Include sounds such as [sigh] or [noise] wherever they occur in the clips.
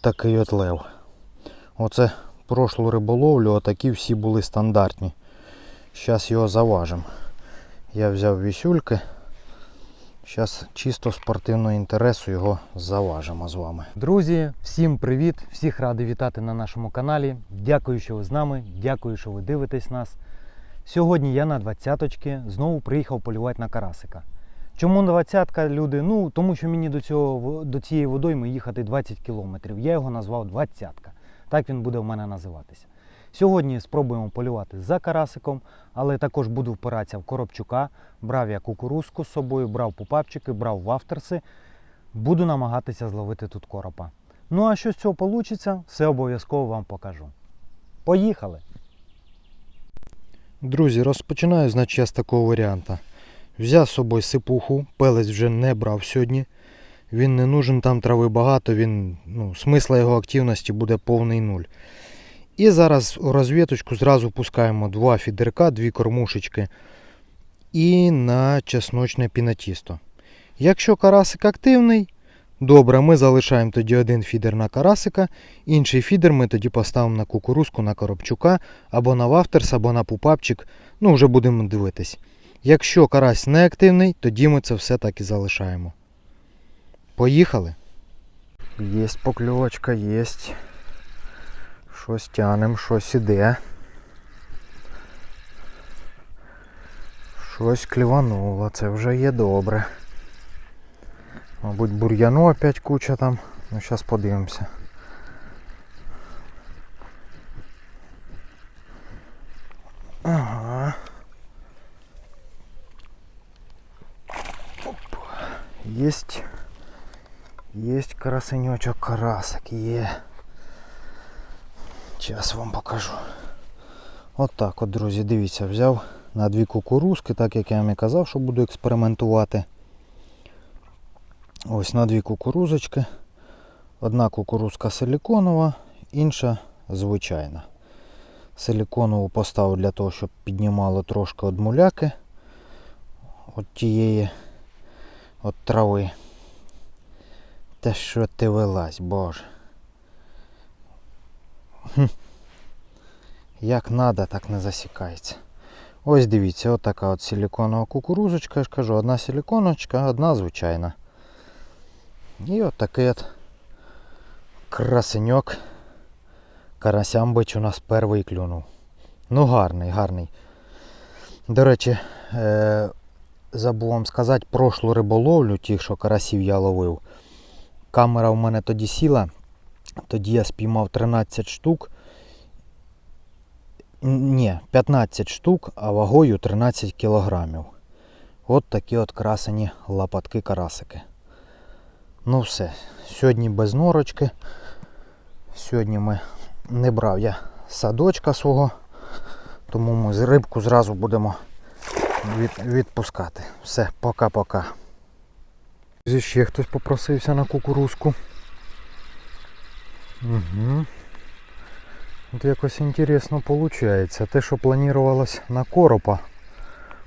такий от лев. Оце прошлу риболовлю, отакі всі були стандартні. Зараз його заважимо. Я взяв вісюльки. Зараз чисто спортивного інтересу його заважимо з вами. Друзі, всім привіт! Всіх радий вітати на нашому каналі. Дякую, що ви з нами. Дякую, що ви дивитесь нас. Сьогодні я на двадцяточки знову приїхав полювати на карасика. Чому двадцятка, люди? Ну, тому що мені до, цього, до цієї водойми їхати 20 кілометрів. Я його назвав двадцятка. Так він буде в мене називатися. Сьогодні спробуємо полювати за карасиком, але також буду впиратися в коробчука. Брав я кукурузку з собою, брав пупапчики, брав вафтерси. Буду намагатися зловити тут коропа. Ну а що з цього вийде, все обов'язково вам покажу. Поїхали! Друзі, розпочинаю значить я з такого варіанта. Взяв з собою сипуху, пелець вже не брав сьогодні. Він не нужен, там трави багато, він, ну, смисла його активності буде повний нуль. І зараз у розвіточку зразу пускаємо два фідерка, дві кормушечки і на чесночне пінатісто. Якщо карасик активний, добре, ми залишаємо тоді один фідер на карасика, інший фідер ми тоді поставимо на кукурузку, на коробчука, або на вафтерс, або на пупапчик. Ну, вже будемо дивитись. Якщо карась не активний, тоді ми це все так і залишаємо. Поїхали. Єсть покльовочка, єсть. Щось тянем, щось іде. Щось клівануло, це вже є добре. Мабуть, бур'яну опять куча там. Ну, зараз подивимося. Єсть. Єсть карасеньочок, карасик є. Зараз вам покажу. От так от, друзі, дивіться, взяв на дві кукурузки, так як я вам і казав, що буду експериментувати. Ось на дві кукурузочки. Одна кукурузка силіконова, інша звичайна. Силіконову поставив для того, щоб піднімало трошки од муляки от тієї от трави. Та що ти вилазь, боже. Хм. Як надо, так не засікається. Ось дивіться, от така от силіконова кукурузочка, я ж кажу, одна силіконочка, одна звичайна. І от такий от красеньок. Карасям бич у нас перший клюнув. Ну гарний, гарний. До речі, е- забув вам сказати, прошлу риболовлю, тих, що карасів я ловив. Камера в мене тоді сіла. Тоді я спіймав 13 штук. Ні, 15 штук, а вагою 13 кілограмів. От такі от красені лопатки карасики. Ну все, сьогодні без норочки. Сьогодні ми не брав я садочка свого, тому ми рибку зразу будемо відпускати. Все, пока-пока. Ще хтось попросився на кукурузку. Угу. От якось інтересно виходить. Те, що планувалось на коропа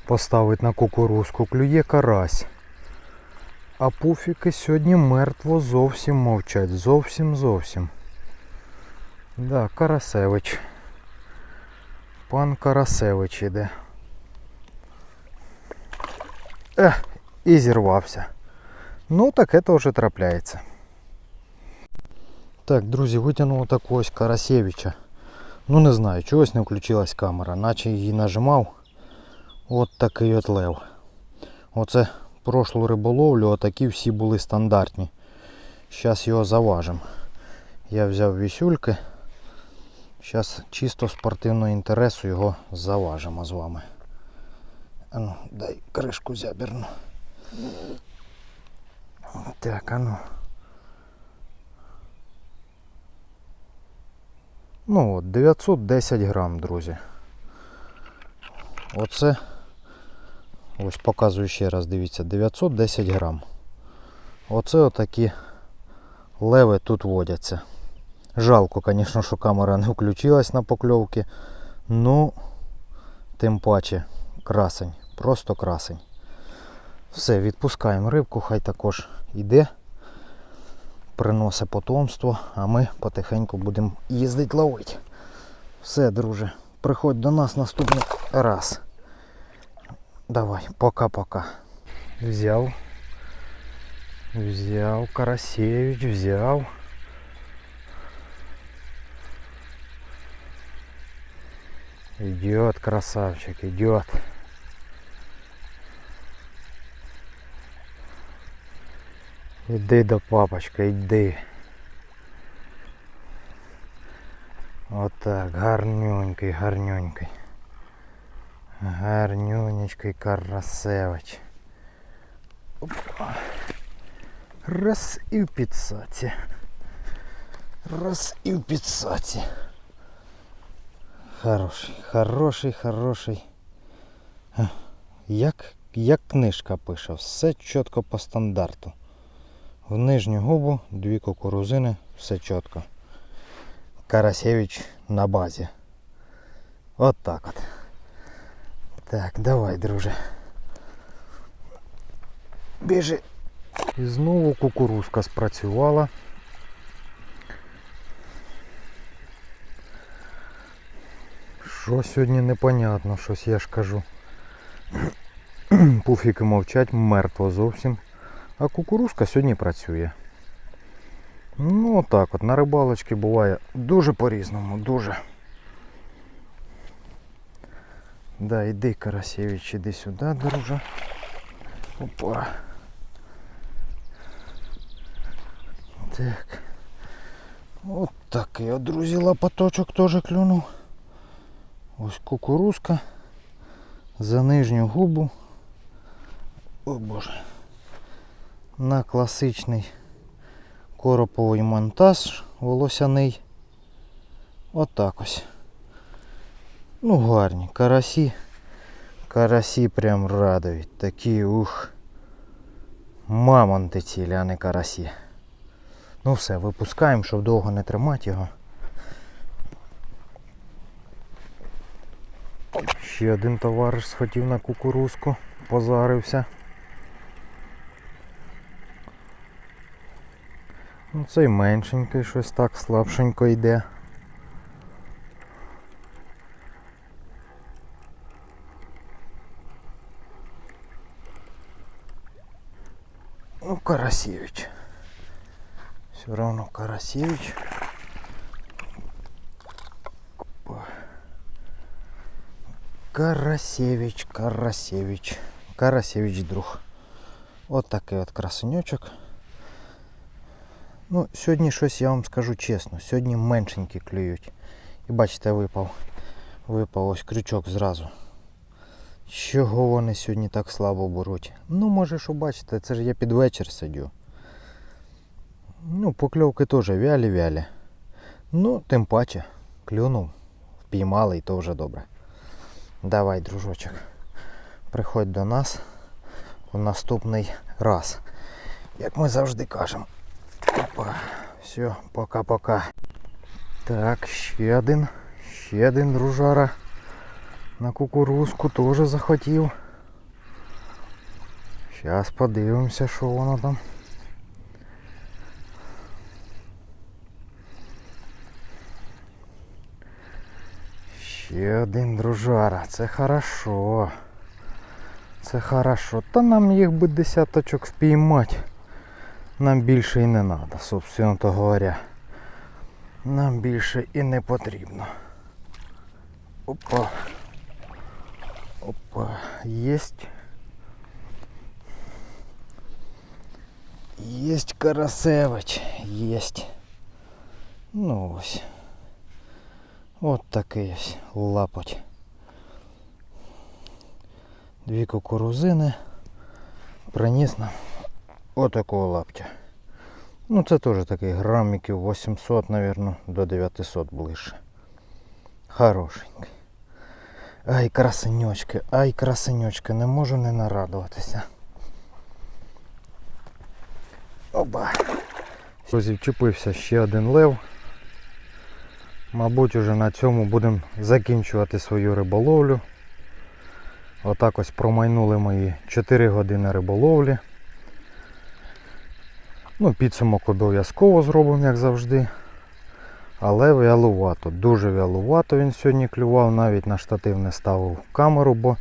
поставити на кукурузку, клює карась. А пуфіки сьогодні мертво зовсім мовчать. Зовсім зовсім. Да, Карасевич. Пан Карасевич іде. Ех, і зірвався. Ну, таке теж трапляється. Так, друзі, витягнув ось Карасевича. Ну не знаю, чогось не включилась камера, наче її нажимав. От такий от лев. Оце прошлу риболовлю, отакі всі були стандартні. Зараз його заважимо. Я взяв вісюльки. Зараз чисто спортивного інтересу його заважимо з вами. А ну, дай кришку зяберну. Так, а ну. Ну от, 910 грам, друзі. Оце, ось показую ще раз, дивіться, 910 грам. Оце отакі леви тут водяться. Жалко, звісно, що камера не включилась на покльовки. Ну, тим паче, красень, просто красень. Все, відпускаємо рибку, хай також іде. приносить потомство, а ми потихеньку будемо їздити ловити. Все, друже, приходь до нас наступний раз. Давай, пока-пока. Взяв. Взяв Карасевич, взяв. Идет, красавчик, идет. Іди до папочка, йди. Отак, гарнюнький, гарнюнький. Гарнюнечкий Карасевич. Опа. Раз і в підсаці. Раз і в підсаці. Хороший, хороший, хороший. Як, як книжка пише, все чітко по стандарту. В нижню губу дві кукурузини, все чітко. Карасевич на базі. От так от. Так, давай, друже. Біжи. І знову кукурузка спрацювала. Що сьогодні непонятно, щось я ж кажу. [clears throat] Пуфіки мовчать, мертво зовсім. А кукурузка сьогодні працює. Ну отак от, на рибалочці буває дуже по-різному, дуже. Да, іди, Карасєвич, іди сюди, друже. Опа. Так. От такий, от, друзі, лопаточок теж клюнув. Ось кукурузка. За нижню губу. О боже. На класичний короповий монтаж волосяний. Отак ось. Ну гарні. Карасі. Карасі прям радують. Такі ух. Мамонти цілі, а не карасі. Ну все, випускаємо, щоб довго не тримати його. Ще один товариш схотів на кукурузку, позарився. Ну цей меншенький щось так слабшенько йде. Ну, Карасевич. Все равно Карасевич. Карасевич, Карасевич. Карасевич друг. От такий от красунечок. Ну, сьогодні щось я вам скажу чесно. Сьогодні меншенькі клюють. І бачите, випав. Випав ось крючок зразу. Чого вони сьогодні так слабо беруть? Ну, може, що бачите, це ж я під вечір сидю. Ну, покльовки теж вялі-вялі. Ну, тим паче, клюнув, впіймали і то вже добре. Давай, дружочок, приходь до нас у наступний раз. Як ми завжди кажемо. Опа, все, пока-пока. Так, ще один, ще один дружара. На кукурузку теж захотів. Зараз подивимося, що воно там. Ще один дружара, це хорошо. Це хорошо. Та нам їх би десяточок впіймати. Нам більше і не треба, собственно то говоря. Нам більше і не потрібно. Опа. Опа, есть. Есть Карасевич, есть. Ну ось. От такий ось лапоть. Дві кукурузини. Приніс нам отакого лаптя. Ну це теж такий граммиків 800, наверное, до 900 ближче. Хорошенький. Ай, красенечки, ай, красенечки, не можу не нарадуватися. Оба. Друзі, вчепився ще один лев. Мабуть, уже на цьому будемо закінчувати свою риболовлю. Отак ось промайнули мої 4 години риболовлі. Ну, підсумок обов'язково зробимо, як завжди. Але вялувато, дуже вялувато він сьогодні клював, навіть на штатив не ставив камеру, бо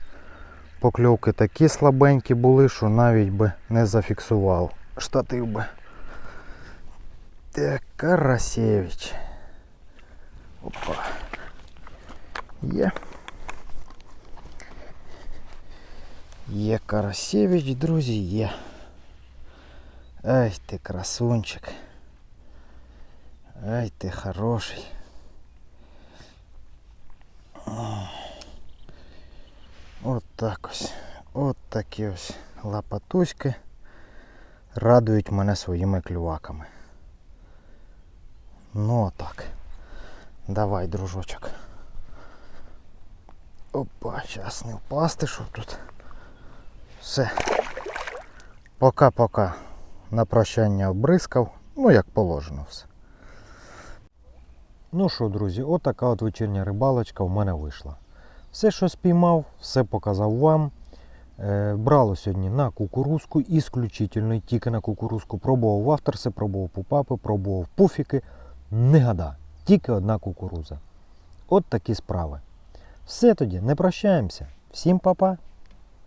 покльовки такі слабенькі були, що навіть би не зафіксував штатив би. Так, Карасєвич. Опа. Є. Є Карасєвич, друзі, є. Ай ти красунчик. Ай ти хороший. От так ось. От такі ось лапатуськи радують мене своїми клюваками. Ну отак. Давай, дружочок. Опа, зараз не впасти, щоб тут. Все. Пока-пока. На прощання обрискав. Ну, як положено все. Ну що, друзі, отака от вечірня рибалочка в мене вийшла. Все, що спіймав, все показав вам. Е, брало сьогодні на кукурузку, ісключительно тільки на кукурузку. Пробував авторси, пробував пупапи, пробував пуфіки. Не гада, тільки одна кукуруза. От такі справи. Все тоді, не прощаємося. Всім па-па.